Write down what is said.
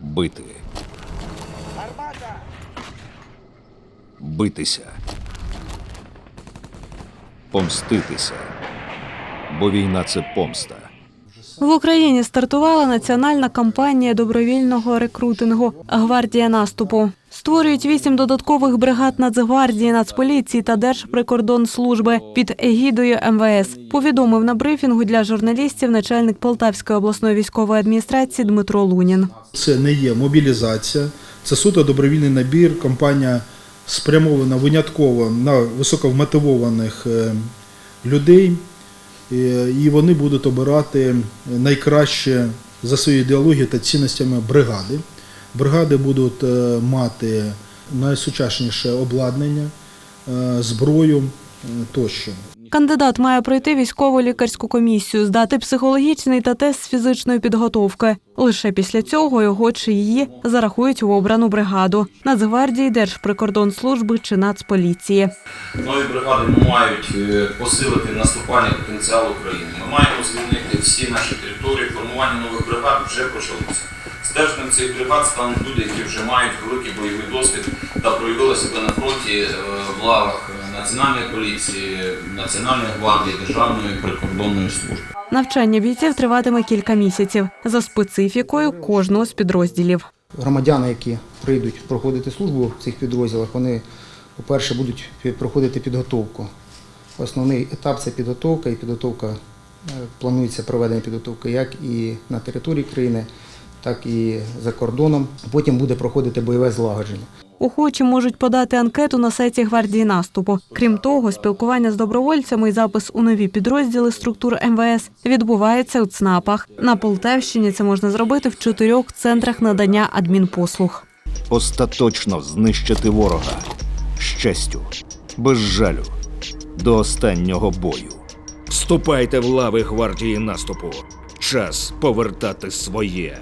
бити. Битися. Помститися. Бо війна це помста. В Україні стартувала національна кампанія добровільного рекрутингу Гвардія наступу. Створюють вісім додаткових бригад Нацгвардії, Нацполіції та Держприкордонслужби під егідою МВС. Повідомив на брифінгу для журналістів начальник Полтавської обласної військової адміністрації Дмитро Лунін. Це не є мобілізація, це суто добровільний набір. Компанія спрямована винятково на високовмотивованих е, людей, е, і вони будуть обирати найкраще за своєю ідеологією та цінностями бригади. Бригади будуть е, мати найсучасніше обладнання, е, зброю е, тощо. Кандидат має пройти військову лікарську комісію, здати психологічний та тест з фізичної підготовки. Лише після цього його чи її зарахують в обрану бригаду Нацгвардії, Держприкордонслужби чи Нацполіції. Нові бригади мають посилити наступальний потенціал України. Ми маємо звільнити всі наші території. Формування нових бригад вже почалося. Стержнем цих бригад стануть люди, які вже мають великий бойовий досвід та проявили себе на фронті е, в лавах Національної поліції, Національної гвардії, Державної прикордонної служби. Навчання бійців триватиме кілька місяців за специфікою кожного з підрозділів. громадяни, які прийдуть проходити службу в цих підрозділах, вони, по-перше, будуть проходити підготовку. Основний етап це підготовка, і підготовка е, планується проведення підготовки як і на території країни, так і за кордоном. Потім буде проходити бойове злагодження. Охочі можуть подати анкету на сайті гвардії наступу. Крім того, спілкування з добровольцями і запис у нові підрозділи структур МВС відбувається у ЦНАПах. На Полтавщині це можна зробити в чотирьох центрах надання адмінпослуг. Остаточно знищити ворога. Щастю, без жалю, до останнього бою. Вступайте в лави гвардії наступу. Час повертати своє.